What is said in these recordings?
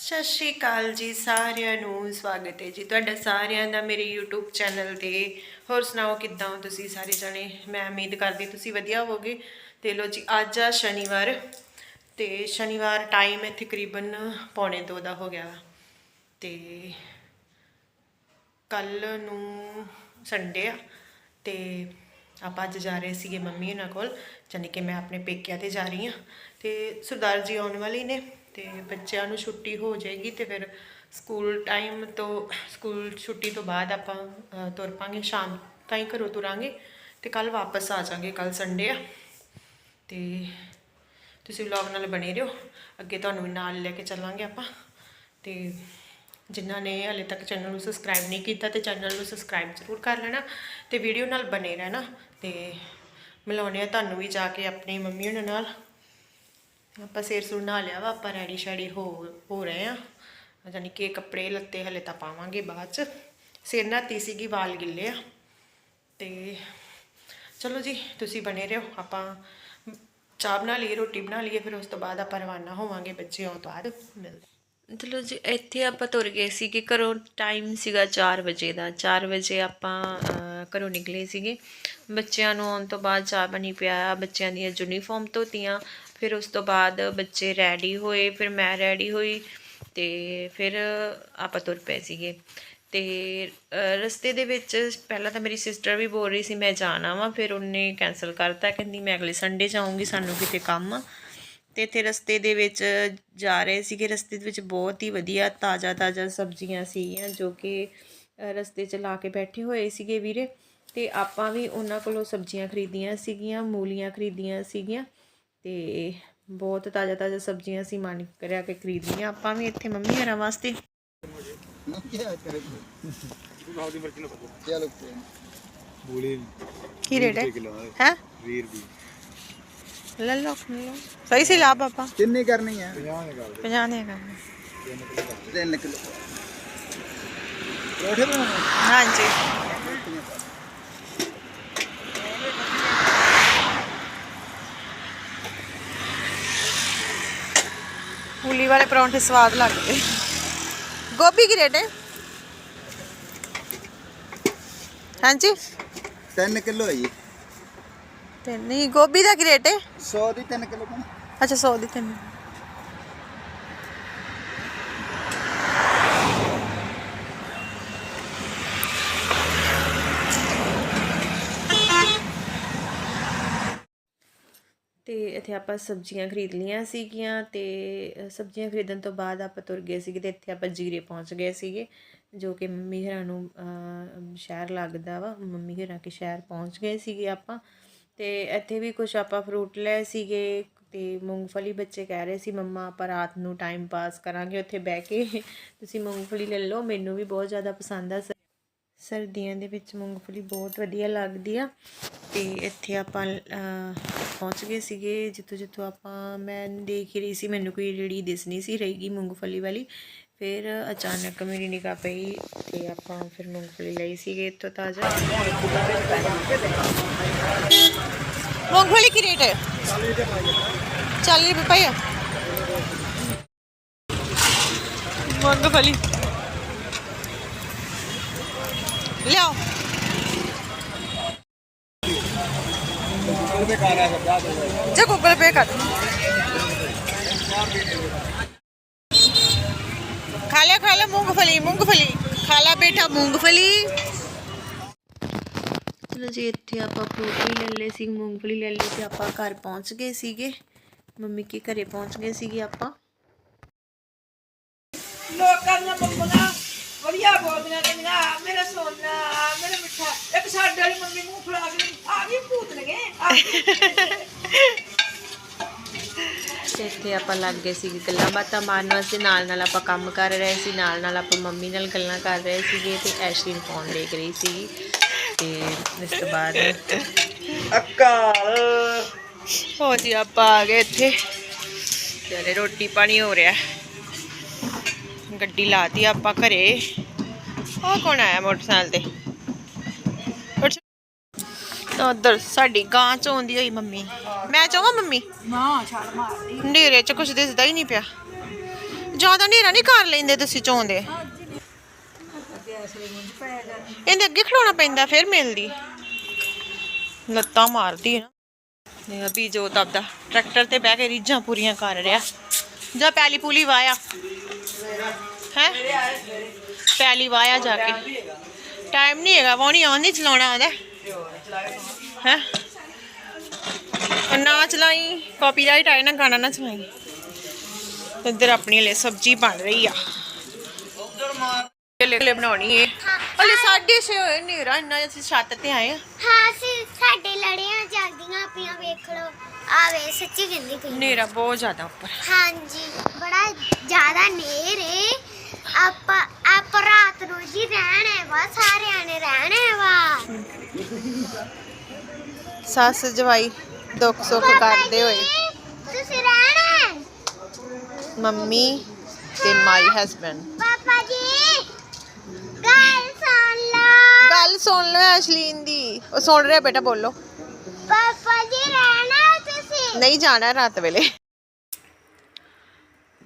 ਸਤਿ ਸ਼੍ਰੀ ਅਕਾਲ ਜੀ ਸਾਰਿਆਂ ਨੂੰ, ਸਵਾਗਤ ਹੈ ਜੀ ਤੁਹਾਡਾ ਸਾਰਿਆਂ ਦਾ ਮੇਰੇ YouTube ਚੈਨਲ ਤੇ। ਹੋਰ ਸੁਣਾਓ, ਕਿੱਦਾਂ ਹੋ ਤੁਸੀਂ ਸਾਰੇ ਜਣੇ? ਮੈਂ ਉਮੀਦ ਕਰਦੀ ਤੁਸੀਂ ਵਧੀਆ ਹੋਵੋਗੇ। ਤੇ ਲੋ ਜੀ, ਅੱਜ ਆ ਸ਼ਨੀਵਾਰ ਤੇ ਸ਼ਨੀਵਾਰ ਟਾਈਮ ਇੱਥੇ ਤਕਰੀਬਨ ਪੌਣੇ ਦੋ ਦਾ ਹੋ ਗਿਆ। ਵਾ। ਤੇ ਕੱਲ ਨੂੰ ਸੰਡੇ ਆ ਤੇ ਆਪਾਂ ਅੱਜ ਜਾ ਰਹੇ ਸੀਗੇ ਮੰਮੀ ਉਹਨਾਂ ਕੋਲ, ਜਾਣੀ ਕਿ ਮੈਂ ਆਪਣੇ ਪੇਕਿਆਂ ਤੇ ਜਾ ਰਹੀ ਆ ਤੇ ਸਰਦਾਰ ਜੀ ਆਉਣ ਵਾਲੇ ਨੇ। ਤੇ ਬੱਚਿਆਂ ਨੂੰ ਛੁੱਟੀ ਹੋ ਜਾਏਗੀ ਤੇ ਫਿਰ ਸਕੂਲ ਟਾਈਮ ਤੋਂ, ਸਕੂਲ ਛੁੱਟੀ ਤੋਂ ਬਾਅਦ ਆਪਾਂ ਤੁਰ ਪਾਂਗੇ, ਸ਼ਾਮ ਤਾਈਂ ਘਰੋਂ ਤੁਰਾਂਗੇ ਤੇ ਕੱਲ ਵਾਪਸ ਆ ਜਾਾਂਗੇ ਕੱਲ ਸੰਡੇ ਆ। ਤੇ ਤੁਸੀਂ ਵਲੌਗ ਨਾਲ ਬਣੇ ਰਹੋ, ਅੱਗੇ ਤੁਹਾਨੂੰ ਵੀ ਨਾਲ ਲੈ ਕੇ ਚੱਲਾਂਗੇ ਆਪਾਂ। ਤੇ ਜਿਨ੍ਹਾਂ ਨੇ ਹਲੇ ਤੱਕ ਚੈਨਲ ਨੂੰ ਸਬਸਕ੍ਰਾਈਬ ਨਹੀਂ ਕੀਤਾ ਤੇ ਚੈਨਲ ਨੂੰ ਸਬਸਕ੍ਰਾਈਬ ਜ਼ਰੂਰ ਕਰ ਲੈਣਾ ਤੇ ਵੀਡੀਓ ਨਾਲ ਬਣੇ ਰਹਿਣਾ ਤੇ ਮਿਲਾਉਣੇ ਆ ਤੁਹਾਨੂੰ ਵੀ ਜਾ ਕੇ ਆਪਣੀ ਮੰਮੀ ਉਹਨਾਂ ਨਾਲ। ਆਪਾਂ ਸਿਰ ਸੁਰ ਨਹਾ ਲਿਆ ਵਾ, ਆਪਾਂ ਰੈਡੀ ਸ਼ੈਡੀ ਹੋ ਹੋ ਰਹੇ ਆ। ਯਾਨੀ ਕਿ ਕੱਪੜੇ ਲੱਤੇ ਹਲੇ ਤਾਂ ਪਾਵਾਂਗੇ ਬਾਅਦ ਚ। ਸਿਰ ਨਹਾਤੀ ਸੀਗੀ, ਵਾਲ ਗਿੱਲੇ ਆ। ਤੇ ਚਲੋ ਜੀ, ਤੁਸੀਂ ਬਣੇ ਰਹੋ। ਆਪਾਂ ਚਾਹ ਬਣਾ ਲਈਏ, ਰੋਟੀ ਬਣਾ ਲਈਏ, ਫਿਰ ਉਸ ਤੋਂ ਬਾਅਦ ਆਪਾਂ ਰਵਾਨਾ ਹੋਵਾਂਗੇ ਬੱਚੇ ਆਉਣ ਤੋਂ ਬਾਅਦ। ਮਿਲਦੇ ਚਲੋ ਜੀ, ਇੱਥੇ ਆਪਾਂ ਤੁਰ ਗਏ ਸੀ ਕਿ ਘਰੋਂ ਟਾਈਮ ਸੀਗਾ 4 ਵਜੇ ਦਾ। 4 ਵਜੇ ਆਪਾਂ ਘਰੋਂ ਨਿਕਲੇ ਸੀਗੇ। ਬੱਚਿਆਂ ਨੂੰ ਆਉਣ ਤੋਂ ਬਾਅਦ ਚਾਹ ਬਣੀ ਪਿਆ, ਬੱਚਿਆਂ ਦੀਆਂ ਯੂਨੀਫਾਰਮ ਧੋਤੀਆਂ। ਫਿਰ ਉਸ ਤੋਂ ਬਾਅਦ ਬੱਚੇ ਰੈਡੀ ਹੋਏ, ਫਿਰ ਮੈਂ ਰੈਡੀ ਹੋਈ ਤੇ ਫਿਰ ਆਪਾਂ ਤੁਰ ਪਏ ਸੀਗੇ। ਤੇ ਰਸਤੇ ਦੇ ਵਿੱਚ ਪਹਿਲਾਂ ਤਾਂ ਮੇਰੀ ਸਿਸਟਰ ਵੀ ਬੋਲ ਰਹੀ ਸੀ, ਮੈਂ ਜਾਣਾ ਵਾਂ। ਫਿਰ ਉਹਨੇ ਕੈਨਸਲ ਕਰਤਾ, ਕਹਿੰਦੀ, ਮੈਂ ਅਗਲੇ ਸੰਡੇ ਜਾਊਂਗੀ, ਸਾਨੂੰ ਕਿਤੇ ਕੰਮ ਆ। ਤੇ ਇੱਥੇ ਰਸਤੇ ਦੇ ਵਿੱਚ ਜਾ ਰਹੇ ਸੀਗੇ। ਰਸਤੇ ਦੇ ਵਿੱਚ ਬਹੁਤ ਹੀ ਵਧੀਆ ਤਾਜ਼ਾ ਤਾਜ਼ਾ ਸਬਜ਼ੀਆਂ ਸੀਗੀਆਂ, ਜੋ ਕਿ ਰਸਤੇ 'ਚ ਲਾ ਕੇ ਬੈਠੇ ਹੋਏ ਸੀਗੇ ਵੀਰੇ। ਤੇ ਆਪਾਂ ਵੀ ਉਹਨਾਂ ਕੋਲੋਂ ਸਬਜ਼ੀਆਂ ਖਰੀਦੀਆਂ ਸੀਗੀਆਂ, ਮੂਲੀਆਂ ਖਰੀਦੀਆਂ ਸੀਗੀਆਂ। ਤੇ ਬਹੁਤ ਤਾਜ਼ਾ ਤਾਜ਼ਾ ਸਬਜ਼ੀਆਂ ਸੀ ਮਨ ਕਰਿਆ ਕਿ ਖਰੀਦ ਲਈਆਂ ਆਪਾਂ ਵੀ ਇੱਥੇ ਮੰਮੀ ਹਰਾਂ ਵਾਸਤੇ। ਕੀ ਰੇਟ ਹੈ? ਹੈ? ਹੈ 20 ਰੁਪਏ ਲੈ ਲਓ ਲੈ ਲਓ। ਸਹੀ ਸੀ ਲਾ ਪਾਪਾ ਕਿੰਨੀ ਕਰਨੀ ਆ? 50 ਨੇ ਕਰ 50 ਨੇ ਕਰਨਾ। 3 ਕਿਲੋ। ਪਰੌਠੇ ਬਣਾਉਣੇ ਹਾਂਜੀ ਮੂਲੀ ਵਾਲੇ ਪਰੌਂਠੇ ਸਵਾਦ ਲੱਗਦੇ। ਗੋਭੀ ਕੀ ਰੇਟ ਹੈ? ਹਾਂਜੀ? 3 ਕਿਲੋ ਹੈ ਜੀ। ਤੇ ਨਹੀਂ ਗੋਭੀ ਦਾ ਕੀ ਰੇਟ ਹੈ? 100 ਦੀ 3 ਕਿਲੋ ਅੱਛਾ 100 ਦੀ ਤਿੰਨ। ਤੇ ਇੱਥੇ ਆਪਾਂ ਸਬਜ਼ੀਆਂ ਖਰੀਦ ਲਈਆਂ ਸੀਗੀਆਂ ਤੇ ਸਬਜ਼ੀਆਂ ਖਰੀਦਣ ਤੋਂ ਬਾਅਦ ਆਪਾਂ ਤੁਰ ਗਏ ਸੀਗੇ ਤੇ ਇੱਥੇ ਆਪਾਂ ਜੀਰੇ ਪਹੁੰਚ ਗਏ ਸੀਗੇ, ਜੋ ਕਿ ਮੰਮੀ ਹਰਾਂ ਨੂੰ ਸ਼ਹਿਰ ਲੱਗਦਾ ਵਾ, ਮੰਮੀ ਹਰਾਂ ਕੇ ਸ਼ਹਿਰ ਪਹੁੰਚ ਗਏ ਸੀਗੇ ਆਪਾਂ। ਤੇ ਇੱਥੇ ਵੀ ਕੁਝ ਆਪਾਂ ਫਰੂਟ ਲਏ ਸੀਗੇ ਤੇ ਮੂੰਗਫਲੀ ਬੱਚੇ ਕਹਿ ਰਹੇ ਸੀ, ਮੰਮਾ, ਆਪਾਂ ਰਾਤ ਨੂੰ ਟਾਈਮ ਪਾਸ ਕਰਾਂਗੇ ਉੱਥੇ ਬਹਿ ਕੇ। ਤੁਸੀਂ ਮੂੰਗਫਲੀ ਲੈ ਲਓ, ਮੈਨੂੰ ਵੀ ਬਹੁਤ ਜ਼ਿਆਦਾ ਪਸੰਦ ਆ। ਸ- ਸਰਦੀਆਂ ਦੇ ਵਿੱਚ ਮੂੰਗਫਲੀ ਬਹੁਤ ਵਧੀਆ ਲੱਗਦੀ ਆ। ਤੇ ਇੱਥੇ ਆਪਾਂ ਪਹੁੰਚ ਗਏ ਸੀਗੇ। ਜਿੱਥੋਂ ਜਿੱਥੋਂ ਆਪਾਂ, ਮੈਂ ਦੇਖ ਹੀ ਰਹੀ ਸੀ, ਮੈਨੂੰ ਕੋਈ ਰੇੜੀ ਦਿਸਣੀ ਸੀ ਰਹੇਗੀ ਮੂੰਗਫਲੀ ਵਾਲੀ। ਫਿਰ ਅਚਾਨਕ ਮੇਰੀ ਨਿਗਾਹ ਪਈ ਤੇ ਆਪਾਂ ਫਿਰ ਮੂੰਗਫਲੀ ਲਈ ਸੀਗੇ ਇੱਥੋਂ ਤਾਜ਼ਾ। ਮੂੰਗਫਲੀ ਕੀ ਰੇਟ ਹੈ? 40 ਰੁਪਏ ਮੂੰਗਫਲੀ। ਲਿਆਓ ਕਿਲੋ ਕਰ ਆ ਜਾ ਦੋ ਜੇ ਗੂਗਲ ਪੇ ਕਰ ਖਾ ਲਿਆ ਖਾ ਲਿਆ ਮੂੰਗਫਲੀ ਮੂੰਗਫਲੀ ਖਾ ਲਾ ਬੇਟਾ ਮੂੰਗਫਲੀ ਚਲੋ ਜੀ ਇੱਥੇ ਆਪਾਂ ਫਰੂਟ ਵੀ ਲੈ ਲਏ ਸੀ ਮੂੰਗਫਲੀ ਲੈ ਲਈ ਤੇ ਆਪਾਂ ਘਰ ਪਹੁੰਚ ਗਏ ਸੀਗੇ ਮੰਮੀ ਕੇ ਘਰੇ ਪਹੁੰਚ ਗਏ ਸੀਗੇ ਆਪਾਂ ਲੋਕਾਂ ਦੀਆਂ ਮੰਮੀਆਂ ਵਧੀਆ ਬੋਲਦੀਆਂ ਰਹਿੰਦੀਆਂ "ਆ ਮੇਰਾ ਸੋਨਾ ਮੇਰਾ ਮਿੱਠਾ। ਇੱਕ ਸਾਡੇ ਵਾਲੀ ਮੰਮੀ ਮੂੰਹ ਫੁਲਾ ਕੇ ਆ ਵੀ ਭੂਤ ਲਗੇ ਤੇ ਇੱਥੇ ਆਪਾਂ ਲੱਗ ਗਏ ਸੀ ਗੱਲਾਂ ਬਾਤਾਂ ਮਾਰਨ ਵਾਸਤੇ ਨਾਲ ਨਾਲ ਆਪਾਂ ਕੰਮ ਕਰ ਰਹੇ ਸੀ ਨਾਲ ਨਾਲ ਆਪਾਂ ਮੰਮੀ ਨਾਲ ਗੱਲਾਂ ਕਰ ਰਹੇ ਸੀਗੇ ਤੇ ਐਸ਼ਲੀ ਨੂੰ ਫੋਨ ਦੇਖ ਰਹੀ ਸੀ ਤੇ ਇਸ ਤੋਂ ਬਾਅਦ ਅਕਾਲ। ਹੋ ਜੀ ਆਪਾਂ ਆ ਗਏ ਇੱਥੇ। ਚਲੇ ਰੋਟੀ ਪਾਣੀ ਹੋ ਰਿਹਾ। ਗੱਡੀ ਲਾਤੀ ਆਪਾਂ ਘਰੇ। ਉਹ ਕੌਣ ਆਇਆ ਮੋਟਰਸਾਈਕਲ ਤੇ? ਉਧਰ ਸਾਡੀ ਗਾਂ ਚ ਆਉਂਦੀ ਹੋਈ ਮੰਮੀ। ਮੈਂ ਚਾਹਾਂ ਮੰਮੀ? ਨਾ ਛਾਲ ਮਾਰਦੀ। ਹਨੇਰੇ ਚ ਕੁਝ ਦਿਸਦਾ ਹੀ ਨਹੀਂ ਪਿਆ। ਜ਼ਿਆਦਾ ਹਨੇਰਾ ਨਹੀਂ ਕਰ ਲੈਂਦੇ ਤੁਸੀਂ ਚਾਹੁੰਦੇ ਇਹਦੇ ਅੱਗੇ ਖੜਾਉਣਾ ਪੈਂਦਾ ਫਿਰ ਮਿਲਦੀ। ਲੱਤਾਂ ਮਾਰਦੀ ਹੈ ਨਾ ਅਭੀ ਜੋ ਦਬਦਾ। ਟਰੈਕਟਰ ਤੇ ਬਹਿ ਕੇ ਰੀਝਾਂ ਪੂਰੀਆਂ ਕਰ ਰਿਹਾ। ਜਾ ਪੈਲੀ ਪੂਲੀ ਵਾਇਆ ਹੈ? ਪੈਲੀ ਵਾਇਆ ਜਾ ਕੇ। ਟਾਈਮ ਨਹੀਂ ਹੈਗਾ ਉਹ ਆਉਂਦੀ ਚਲਾਉਣਾ ਆਉਂਦਾ ਹੈ? ਨਾ ਚਲਾਈ ਕਾਪੀਰਾਈਟ ਆਏ ਨਾ ਗਾਣਾ ਨਾ ਚਲਾਈ। ਇੱਧਰ ਆਪਣੀ ਲਈ ਸਬਜ਼ੀ ਬਣ ਰਹੀ ਆ। ਲੈ ਲੈ ਬਣਾਉਣੀ ਏ। ਹਲੇ ਸਾਢੇ ਛੇ ਹੋਏ ਨੇਰਾ ਇੰਨਾ ਅਸੀਂ ਛੱਤ ਤੇ ਆਏ ਆ। ਹਾਂ ਸੀ ਸਾਡੇ ਲੜੀਆਂ ਜਾਗਦੀਆਂ ਪਈਆਂ, ਵੇਖ ਲਓ। ਆਵੇ ਸੱਚੀ ਕਹਿੰਦੀ ਪਈ ਨੇਰਾ ਬਹੁਤ ਜ਼ਿਆਦਾ ਉੱਪਰ। ਹਾਂਜੀ ਬੜਾ ਜ਼ਿਆਦਾ ਨੇਰ ਏ। ਆਪਾਂ ਆਪਾਂ ਰਾਤ ਨੂੰ ਜੀ ਰਹਿਣਾ ਵਾ ਸਾਰਿਆਂ ਨੇ ਰਹਿਣਾ ਵਾ। ਸੱਸ ਜਵਾਈ ਦੁੱਖ ਸੁੱਖ ਕਰਦੇ ਹੋਏ। ਤੁਸੀਂ ਰਹਿਣਾ? ਮੰਮੀ ਤੇ ਮਾਈ ਹਸਬੰਡ। ਪਾਪਾ ਜੀ ਗੱਲ ਸੁਣ ਲਓ। ਗੱਲ ਸੁਣ ਲਓ ਐਸ਼ਲੀਨ ਦੀ। ਉਹ ਸੁਣ ਰਿਹਾ ਬੇਟਾ ਬੋਲੋ। ਪਾਪਾ ਜੀ ਰਹਿਣਾ ਨਹੀਂ ਜਾਣਾ ਰਾਤ ਵੇਲੇ।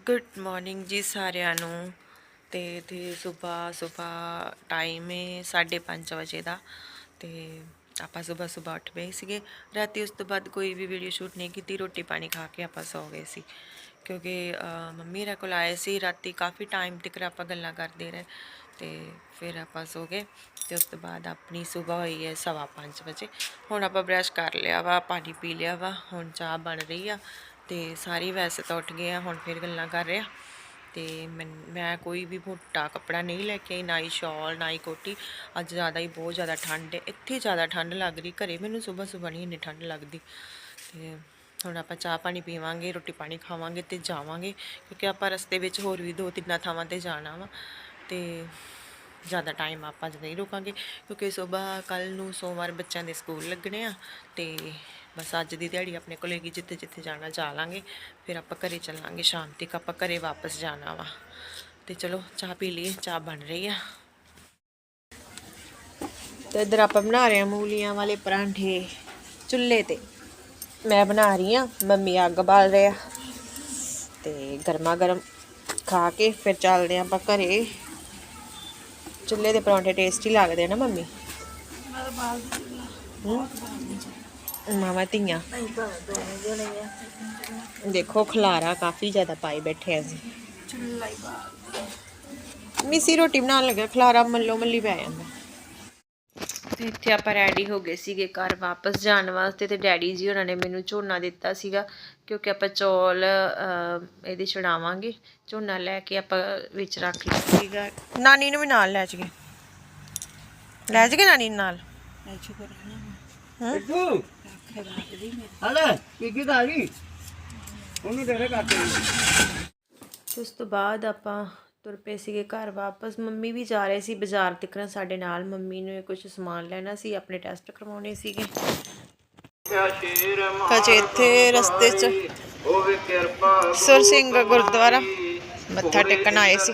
ਗੁੱਡ ਮਾਰਨਿੰਗ ਜੀ ਸਾਰਿਆਂ ਨੂੰ। ਤੇ ਤੇ ਸਵੇਰ ਸਵੇਰ ਟਾਈਮ ਹੈ 5:30 ਵਜੇ ਦਾ। ਤੇ ਆਪਾਂ ਸਵੇਰ ਸਵੇਰ ਉੱਠ ਪਏ ਸੀਗੇ। ਰਾਤੀ ਉਸ ਤੋਂ ਬਾਅਦ ਕੋਈ ਵੀ ਵੀਡੀਓ ਸ਼ੂਟ ਨਹੀਂ ਕੀਤੀ। ਰੋਟੀ ਪਾਣੀ ਖਾ ਕੇ ਆਪਾਂ ਸੌ ਗਏ ਸੀ। ਕਿਉਂਕਿ ਮੰਮੀ ਰੇ ਕੋਲ ਆਏ ਸੀ, ਰਾਤੀ ਕਾਫੀ ਟਾਈਮ ਤੱਕ ਆਪਾਂ ਗੱਲਾਂ ਕਰਦੇ ਰਹੇ ਤੇ ਫਿਰ ਆਪਾਂ ਸੋ ਗਏ ਤੇ ਉਸ ਤੋਂ ਬਾਅਦ ਆਪਣੀ ਸਵੇਰ ਹੋਈ ਹੈ ਸਵਾ ਪੰਜ ਵਜੇ। ਹੁਣ ਆਪਾਂ ਬ੍ਰਸ਼ ਕਰ ਲਿਆ ਵਾ, ਪਾਣੀ ਪੀ ਲਿਆ ਵਾ, ਹੁਣ ਚਾਹ ਬਣ ਰਹੀ ਆ ਤੇ ਸਾਰੀ ਵੈਸੇ ਤਾਂ ਉੱਠ ਗਏ ਆ, ਹੁਣ ਫਿਰ ਗੱਲਾਂ ਕਰ ਰਹੇ ਆ। ਤੇ ਮੈਂ ਮੈਂ ਕੋਈ ਵੀ ਮੋਟਾ ਕੱਪੜਾ ਨਹੀਂ ਲੈ ਕੇ ਆਈ, ਨਾ ਹੀ ਸ਼ਾਲ, ਨਾ ਹੀ ਕੋਟੀ। ਅੱਜ ਜ਼ਿਆਦਾ ਹੀ ਬਹੁਤ ਜ਼ਿਆਦਾ ਠੰਡ ਹੈ, ਇੱਥੇ ਜ਼ਿਆਦਾ ਠੰਡ ਲੱਗ ਰਹੀ, ਘਰੇ ਮੈਨੂੰ ਸਵੇਰ ਸਵੇਰ ਨਹੀਂ ਇੰਨੀ ਠੰਡ ਲੱਗਦੀ। ਤੇ ਹੁਣ ਆਪਾਂ ਚਾਹ ਪਾਣੀ ਪੀਵਾਂਗੇ, ਰੋਟੀ ਪਾਣੀ ਖਾਵਾਂਗੇ ਤੇ ਜਾਵਾਂਗੇ, ਕਿਉਂਕਿ ਆਪਾਂ ਰਸਤੇ ਵਿੱਚ ਹੋਰ ਵੀ ਦੋ ਤਿੰਨਾਂ ਥਾਵਾਂ ਤੇ ਜਾਣਾ ਵਾ ਤੇ ਜ਼ਿਆਦਾ ਟਾਈਮ ਆਪਾਂ ਅੱਜ ਨਹੀਂ ਰੁਕਾਂਗੇ, ਕਿਉਂਕਿ ਸਵੇਰ ਕੱਲ ਨੂੰ ਸੋਮਵਾਰ ਬੱਚਿਆਂ ਦੇ ਸਕੂਲ ਲੱਗਣੇ ਆ ਤੇ ਬਸ ਅੱਜ ਦੀ ਦਿਹਾੜੀ ਆਪਣੇ ਕੋਲ ਹੈਗੀ, ਜਿੱਥੇ ਜਿੱਥੇ ਜਾਣਾ ਜਾ ਲਾਂਗੇ, ਫਿਰ ਆਪਾਂ ਘਰੇ ਚੱਲਾਂਗੇ ਸ਼ਾਮ ਤੱਕ, ਆਪਾਂ ਘਰੇ ਵਾਪਸ ਜਾਣਾ ਵਾ। ਤੇ ਚਲੋ, ਚਾਹ ਪੀ ਲਈਏ, ਚਾਹ ਬਣ ਰਹੀ ਆ। ਤੇ ਇਧਰ ਆਪਾਂ ਬਣਾ ਰਹੇ ਆ ਮੂਲੀਆਂ ਵਾਲੇ ਪਰਾਂਠੇ ਚੁੱਲ੍ਹੇ ਤੇ। ਮੈਂ ਬਣਾ ਰਹੀ ਆ ਮੰਮੀ ਅੱਗ ਬਾਲ ਰਹੇ ਆ। ਤੇ ਗਰਮਾ ਗਰਮ ਖਾ ਕੇ ਫਿਰ ਚੱਲਦੇ ਆਪਾਂ ਘਰੇ। ਚੁੱਲ੍ਹੇ ਦੇ ਪਰੌਂਠੇ ਟੇਸਟੀ ਲੱਗਦੇ ਨਾ ਮੰਮੀ? ਮਾਮਾ ਧੀਆਂ। ਦੇਖੋ ਖਲਾਰਾ ਕਾਫੀ ਜ਼ਿਆਦਾ ਪਾਈ ਬੈਠੇ ਆ ਅਸੀਂ। ਮਿੱਸੀ ਰੋਟੀ ਬਣਾਉਣ ਲੱਗਾ ਖਲਾਰਾ ਮੱਲੋ ਮੱਲੀ ਪੈ ਜਾਂਦਾ। ਤੇ ਇੱਥੇ ਆਪਾਂ ਰੈਡੀ ਹੋ ਗਏ ਸੀਗੇ ਘਰ ਵਾਪਸ ਜਾਣ ਵਾਸਤੇ ਤੇ ਡੈਡੀ ਜੀ ਉਹਨਾਂ ਨੇ ਮੈਨੂੰ ਝੋਨਾ ਦਿੱਤਾ ਸੀਗਾ ਕਿਉਂਕਿ ਆਪਾਂ ਚੌਲ ਇਹਦੇ ਛਡਾਵਾਂਗੇ। ਝੋਨਾ ਲੈ ਕੇ ਆਪਾਂ ਵਿੱਚ ਰੱਖ ਲਿਆ ਸੀਗਾ। ਨਾਨੀ ਨੂੰ ਵੀ ਨਾਲ ਲੈ ਜਾਈਏ। ਲੈ ਜਾਈਏ ਨਾਨੀ ਨੂੰ ਨਾਲ? ਬਿੱਟੂ ਹਲੇ? ਕੀ ਕੀ ਗਾਲੀ ਉਹਨੂੰ ਦੇ ਦੇ। ਕਾਕੇ ਤੇ ਉਸ ਤੋਂ ਬਾਅਦ ਆਪਾਂ ਤੁਰ ਪਏ ਸੀਗੇ ਘਰ ਵਾਪਸ। ਮੰਮੀ ਵੀ ਜਾ ਰਹੇ ਸੀ ਬਾਜ਼ਾਰ ਤਿਕਰਨ ਸਾਡੇ ਨਾਲ। ਮੰਮੀ ਨੇ ਕੁਝ ਸਮਾਨ ਲੈਣਾ ਸੀ ਆਪਣੇ ਟੈਸਟ ਕਰਵਾਉਣੇ ਸੀਗੇ। ਕਜੇ ਇੱਥੇ ਰਸਤੇ 'ਚ ਹੋਵੇ ਕਿਰਪਾ ਸੁਰ ਸਿੰਘ ਗੁਰਦੁਆਰਾ ਮੱਥਾ ਟੇਕਣ ਆਏ ਸੀ।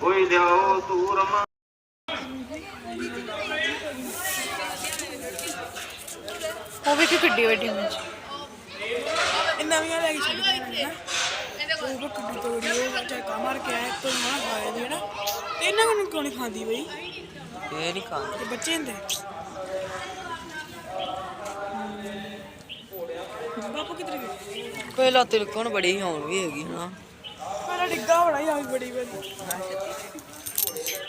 ਕੋਈ ਉਹ ਵੀ ਕਿ ਕਿੱਡੀ ਵੱਡੀ ਹੁੰਦੀ? ਨਵੀਆਂ ਲੈ ਕੇ ਛੱਡ ਦਿੰਦੇ ਨਾ। ਉਹ ਕੁੱਡੀ ਤੋੜੀ ਉਹ ਝਟਕਾ ਮਾਰ ਕੇ ਆਇਆ ਤੋਂ ਨਾ ਖਾਇਆ ਦੀ ਨਾ ਤੇ ਇਹਨਾਂ ਨੂੰ ਕਿਉਂ ਨਹੀਂ ਖਾਂਦੀ ਬਈ? ਇਹ ਨਹੀਂ ਖਾਂਦੇ। ਤੇ ਬੱਚੇ ਹੁੰਦੇ? ਬਾਪੂ ਕਿੱਧਰ ਗਏ? ਪਹਿਲਾਂ ਤਿਲਕਣ ਬੜੀ ਹੋਣ ਵੀ ਹੈਗੀ ਨਾ ਮੇਰਾ ਡਿੱਗਾ ਬੜਾ ਹੀ ਆ ਬੜੀ ਵਾਰੀ।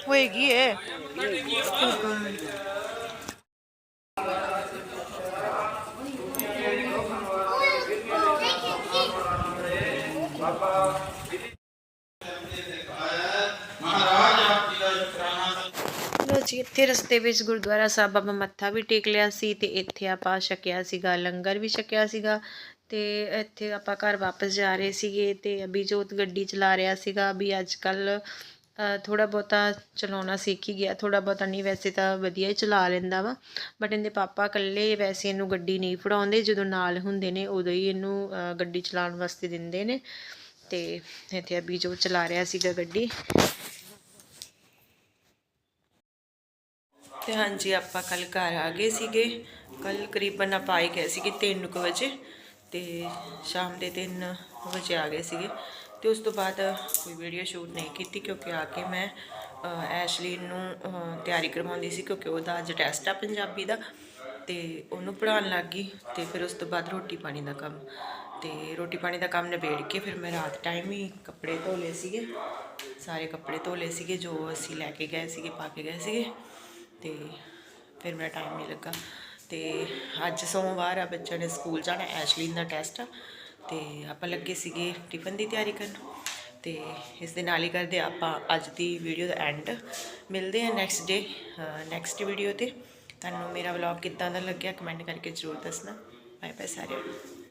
ਹੋਏਗੀ ਏ ਲੋ ਜੀ ਇੱਥੇ ਰਸਤੇ ਵਿੱਚ ਗੁਰਦੁਆਰਾ ਸਾਹਿਬ ਆਪਾਂ ਮੱਥਾ ਵੀ ਟੇਕ ਲਿਆ ਸੀ ਤੇ ਇੱਥੇ ਆਪਾਂ ਛਕਿਆ ਸੀਗਾ, ਲੰਗਰ ਵੀ ਛਕਿਆ ਸੀਗਾ ਤੇ ਇੱਥੇ ਆਪਾਂ ਘਰ ਵਾਪਸ ਜਾ ਰਹੇ ਸੀਗੇ ਤੇ ਅਭੀ ਜੋਤ ਗੱਡੀ ਚਲਾ ਰਿਹਾ ਸੀਗਾ ਵੀ ਅੱਜ ਕੱਲ ਥੋੜਾ ਬਹੁਤਾ ਚਲਾਉਣਾ ਸਿੱਖ ਹੀ ਗਿਆ ਥੋੜਾ ਬਹੁਤਾ ਨਹੀਂ ਵੈਸੇ ਤਾਂ ਵਧੀਆ ਹੀ ਚਲਾ ਲੈਂਦਾ ਵਾ ਬਟ ਇਹਦੇ ਪਾਪਾ ਇਕੱਲੇ ਵੈਸੇ ਇਹਨੂੰ ਗੱਡੀ ਨਹੀਂ ਫੜਾਉਂਦੇ, ਜਦੋਂ ਨਾਲ ਹੁੰਦੇ ਨੇ ਉਦੋਂ ਹੀ ਇਹਨੂੰ ਗੱਡੀ ਚਲਾਉਣ ਵਾਸਤੇ ਦਿੰਦੇ ਨੇ ਤੇ ਇੱਥੇ ਅਭੀ ਜੋਤ ਚਲਾ ਰਿਹਾ ਸੀਗਾ ਗੱਡੀ ਤੇ ਹਾਂਜੀ ਆਪਾਂ ਕੱਲ ਘਰ ਆ ਗਏ ਸੀਗੇ। ਕੱਲ ਕਰੀਬਨ ਆਪਾਂ ਆਏ ਗਏ ਸੀਗੇ 3 ਕੁ ਵਜੇ ਤੇ ਸ਼ਾਮ ਦੇ 3 ਵਜੇ ਆ ਗਏ ਸੀਗੇ। ਤੇ ਉਸ ਤੋਂ ਬਾਅਦ ਕੋਈ ਵੀਡੀਓ ਸ਼ੂਟ ਨਹੀਂ ਕੀਤੀ ਕਿਉਂਕਿ ਆ ਕੇ ਮੈਂ ਅ, ਐਸ਼ਲੀਨ ਨੂੰ ਤਿਆਰੀ ਕਰਵਾਉਂਦੀ ਸੀ ਕਿਉਂਕਿ ਉਹਦਾ ਅੱਜ ਟੈਸਟ ਆ ਪੰਜਾਬੀ ਦਾ ਤੇ ਉਹਨੂੰ ਪੜ੍ਹਾਉਣ ਲੱਗ ਗਈ ਤੇ ਫਿਰ ਉਸ ਤੋਂ ਬਾਅਦ ਰੋਟੀ ਪਾਣੀ ਦਾ ਕੰਮ ਤੇ ਰੋਟੀ ਪਾਣੀ ਦਾ ਕੰਮ ਨਿਬੇੜ ਕੇ ਫਿਰ ਮੈਂ ਰਾਤ ਟਾਈਮ ਹੀ ਕੱਪੜੇ ਧੋ ਲਏ ਸੀਗੇ। ਸਾਰੇ ਕੱਪੜੇ ਧੋ ਲਏ ਸੀਗੇ ਜੋ ਅਸੀਂ ਲੈ ਕੇ ਗਏ ਸੀਗੇ ਪਾ ਕੇ ਗਏ ਸੀਗੇ। ਤੇ ਫਿਰ ਮੇਰਾ ਟਾਈਮ ਨਹੀਂ ਲੱਗਾ। ਤੇ ਅੱਜ ਸੋਮਵਾਰ ਆ, ਬੱਚਿਆਂ ਨੇ ਸਕੂਲ ਜਾਣਾ, ਐਸ਼ਲੀਨ ਦਾ ਟੈਸਟ ਆ। ਤੇ ਆਪਾਂ ਲੱਗੇ ਸੀਗੇ ਟਿਫਨ ਦੀ ਤਿਆਰੀ ਕਰਨ। ਤੇ ਇਸ ਦੇ ਨਾਲ ਹੀ ਕਰਦੇ ਆਪਾਂ ਅੱਜ ਦੀ ਵੀਡੀਓ ਦਾ ਐਂਡ ਮਿਲਦੇ ਆ ਨੈਕਸਟ ਡੇ ਨੈਕਸਟ ਵੀਡੀਓ ਤੇ। ਤੁਹਾਨੂੰ ਮੇਰਾ ਵਲੌਗ ਕਿੱਦਾਂ ਦਾ ਲੱਗਿਆ ਕਮੈਂਟ ਕਰਕੇ ਜ਼ਰੂਰ ਦੱਸਣਾ। ਬਾਏ ਬਾਏ ਸਾਰਿਆਂ ਨੂੰ।